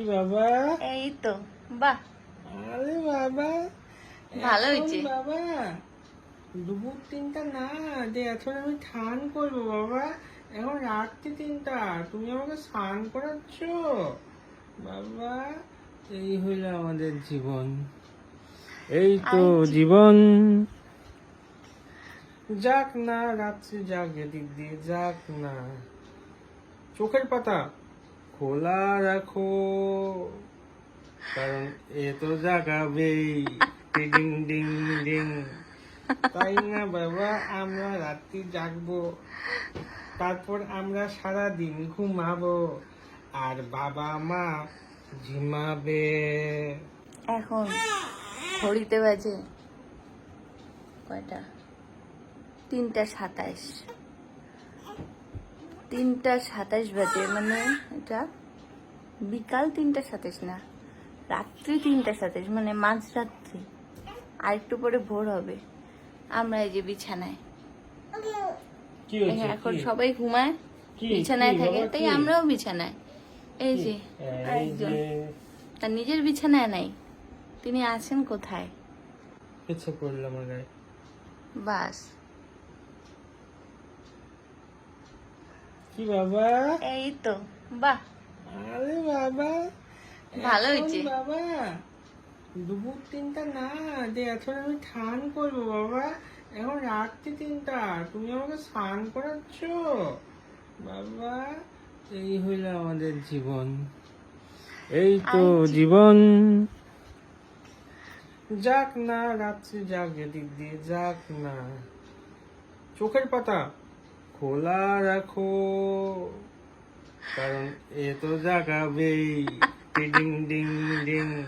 কি বাবা? এই তো বাহ। আরে বাবা ভালো হয়েছে। বাবা দুপুর তিনটা না যে এখন আমি স্নান করব বাবা এখন রাত্রি তিনটা তুমি আমাকে স্নান করাচ্ছ? বাবা এই হইল আমাদের জীবন। এই তো জীবন। যাক না রাত্রি যাক এদিক দিয়ে যাক না। চোখের পাতা। খোলা রাখো। কারণ এ তো জাগাবেই ডিং ডিং ডিং তাই না বাবা? আমরা রাত্রি জাগবো। তারপর আমরা সারা দিন ঘুমাবো। আর বাবা মা ঝিমাবে এখন ঘড়িতে বাজে কয়টা? তিনটা সাতাইশ তিনটা সাতাশ বাজে মানে এটা বিকাল তিনটা সাতাশ না রাত্রি তিনটা সাতাশ মানে মাঝরাত্রি। আর একটু পরে ভোর হবে। আমরা এই যে বিছানায়। এখন সবাই ঘুমায় বিছানায় থাকে তাই আমরাও বিছানায়। এই যে আরেকজন। তার নিজের বিছানায় নাই তিনি আছেন কোথায়? ইচ্ছে করল আমার গায়ে। বাস। কি বাবা? এই তো বাহ। আরে বাবা ভালো হয়েছে। বাবা দুপুর তিনটা না যে এখন আমি স্নান করব বাবা এখন রাত্রি তিনটা তুমি আমাকে স্নান করাচ্ছ? বাবা এই হইল আমাদের জীবন। এই তো জীবন। যাক না রাত্রি যাক এদিক দিয়ে যাক না। চোখের পাতা। খোলা রাখো। কারণ এ তো জাগাবেই ডিং ডিং ডিং।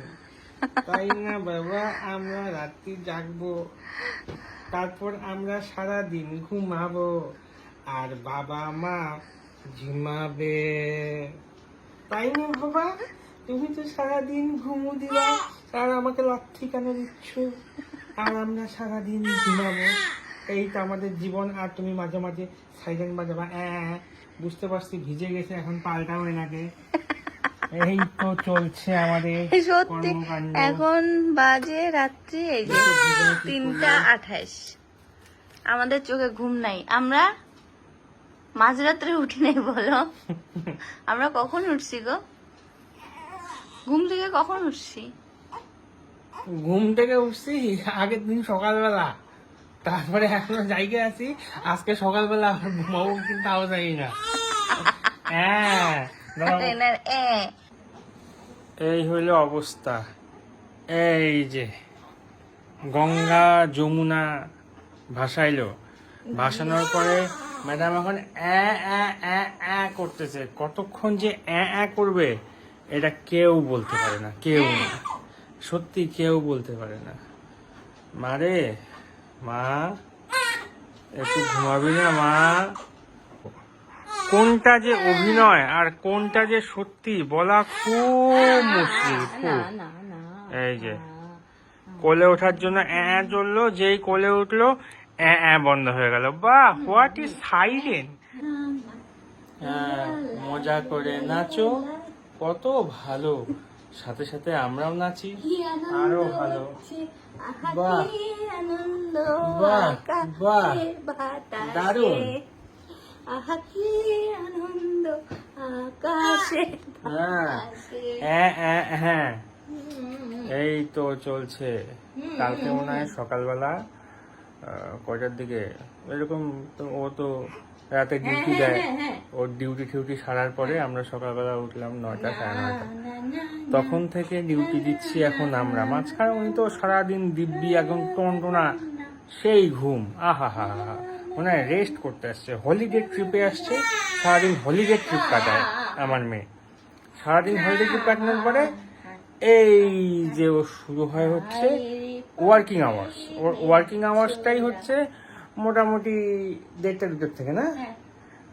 তাই না বাবা? আমরা রাত্রি জাগবো। তারপর আমরা সারা দিন ঘুমাবো। আর বাবা, মা ঝিমাবে তাই না বাবা? তুমি তো সারাদিন ঘুমু দিবা আর আমাকে লাথি কেন দিচ্ছ? আর আমরা সারাদিন ঘুমাবো। এই তো আমাদের জীবন আর তুমি মাঝে মাঝে সাইলেন্ট বাজাবা অ্যাঁ বুঝতে পারছি ভিজে গেছে এখন পাল্টাও এনাকে এই তো চলছে আমাদের সত্যি এখন বাজে রাত্রি এই যে তিনটা আঠাইশ। আমাদের চোখে ঘুম নাই। আমরা মাঝরাত্রে উঠি নাই বলো? আমরা কখন উঠছি গো? ঘুম থেকে কখন উঠছি? ঘুম থেকে উঠছি আগের দিন সকালবেলা। তারপরে এখনও জায়গা আছি। আজকে সকালবেলা আবার ঘুমাবো কিন্তু তাও যাই না। হ্যাঁ। এই হইল অবস্থা। এই যে গঙ্গা যমুনা ভাসাইলো। ভাসানোর পরে ম্যাডাম এখন অ্যা অ্যা অ্যা অ্যা করতেছে। কতক্ষণ যে অ্যা অ্যা করবে এটা কেউ বলতে পারে না কেউ না। সত্যি কেউ বলতে পারে না। মারে। মা একটু ঘুমাবি না মা? কোনটা যে অভিনয় আর কোনটা যে সত্যি বলা খুব মুশকিল খুব। না না এই যে কোলে ওঠার জন্য অ্যাঁ চলল যেই কোলে উঠল অ্যাঁ অ্যাঁ বন্ধ হয়ে গেল। বাহ হোয়াট ইজ সাইলেন্ট মজা করে নাচো কত ভালো। সাথে সাথে আমরাও নাচি আরও ভালো। বাহ। আনন্দ বাহ, বাহ, আকাশে বাতাসে। দারুণ। আহা কি আনন্দ আকাশে হ্যাঁ হ্যাঁ হ্যাঁ এই তো চলছে। কালকে মনে হয় সকালবেলা কটার কয়টার দিকে? এরকম তো ও তো রাতে ডিউটি দেয়। ওর ডিউটি টিউটি সারার পরে আমরা সকালবেলা উঠলাম নয়টা সাড়ে নয়টা। তখন থেকে ডিউটি দিচ্ছি এখন আমরা। মাঝখানে উনি তো সারাদিন দিব্যি একদম টনটনা সেই ঘুম আহা হা হা মনে হয় রেস্ট করতে আসছে। হলিডে ট্রিপে আসছে। সারাদিন হলিডে ট্রিপ কাটায় আমার মেয়ে। সারাদিন হলিডে ট্রিপ কাটানোর পরে এই যে ও শুরু হয় হচ্ছে ওয়ার্কিং আওয়ার্স ওর ওয়ার্কিং আওয়ার্সটাই হচ্ছে মোটামুটি দেড়টা দুটোর থেকে না?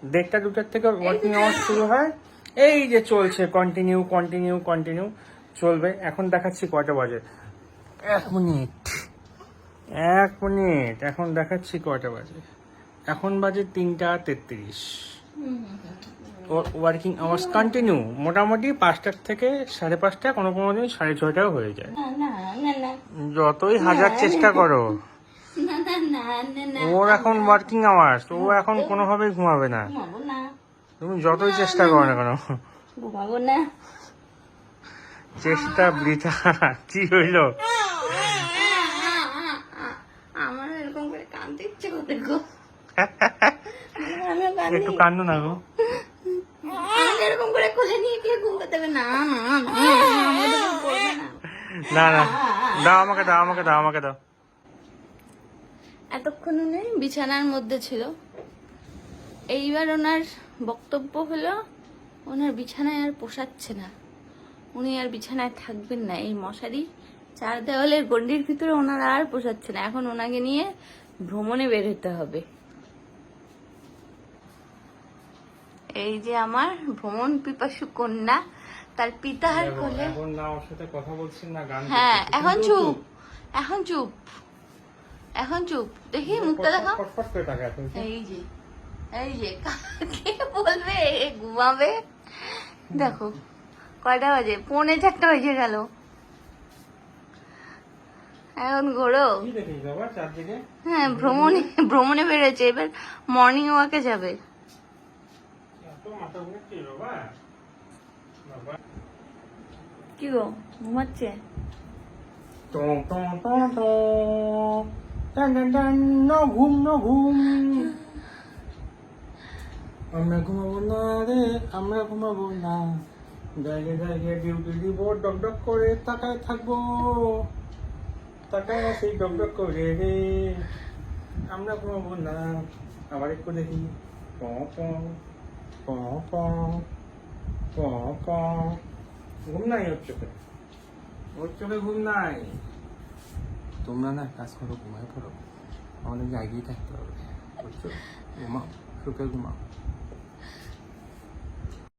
দেড়টা দুটোর থেকে ওয়ার্কিং আওয়ার্স শুরু হয়। এই যে চলছে কন্টিনিউ কন্টিনিউ কন্টিনিউ চলবে। এখন দেখাচ্ছি কয়টা বাজে। এক মিনিট। এক মিনিট। এখন দেখাচ্ছি কয়টা বাজে। এখন বাজে তিনটা তেত্রিশ। ওয়ার্কিং আওয়ার্স কন্টিনিউ মোটামুটি পাঁচটার থেকে সাড়ে পাঁচটা কোনো কোনো দিন সাড়ে ছয়টাও হয়ে যায়। যতই হাজার চেষ্টা করো। ওর এখন ওয়ার্কিং আওয়ার্স ও এখন কোনোভাবেই ঘুমাবে না। তুমি যতই চেষ্টা করো না কেন। ঘুমাবো না। চেষ্টা বৃথা কি হইল? আমার এরকম করে কাঁদতে ইচ্ছে করে গো। একটু কান্দো না গো। এরকম করে কোলে নিয়ে কে ঘুমতে না না না। না না দাও আমাকে দাও আমাকে দাও আমাকে দাও। এতক্ষণ উনি বিছানার মধ্যে ছিল। এইবার ওনার বক্তব্য হলো ওনার বিছানায় আর পোষাচ্ছে না। উনি আর বিছানায় থাকবেন না। এই মশারি চার দেওয়ালের গন্ডির ভিতরে ওনার আর পোষাচ্ছে না। এখন ওনাকে নিয়ে ভ্রমণে বের হতে হবে। এই যে আমার ভ্রমণ পিপাসু কন্যা তার পিতার কোলে এখন না ওর সাথে কথা বলছি না গান হ্যাঁ এখন চুপ এখন চুপ। এখন চুপ। দেখি মুখটা দেখাও। এই যে এই যে কে বলবে? ঘুমাবে? দেখো কয়টা বাজে? পৌনে চারটা বেজে গেল। এখন ঘোরো। কি দেখিস বাবা চারদিকে? হ্যাঁ ভ্রমণে ভ্রমণে বেরোচ্ছে এবার মর্নিং ওয়াকে যাবে। কি গো ঘুমাচ্ছে? টং টং টং টং। টান টান টান নো ঘুম নো ঘুম আমরা ঘুমাবো না রে, আমরা ঘুমাবো না। জায়গায় জায়গায় ডিউটি দিব, ডক ডক করে তাকায় থাকব। তাকায় সেই ডক ডক করে রে। আমরা ঘুমাবো না। আবার একটু দেখি। প প প প প প ঘুম নাই ওর চোখে? ওর চোখে ঘুম নাই? তোমরা না কাজ করো ঘুমায় পড়ো। আমাদের জায়গায় থাকতে হবে। বুঝছ? ঘুমাও সুখে ঘুমাও।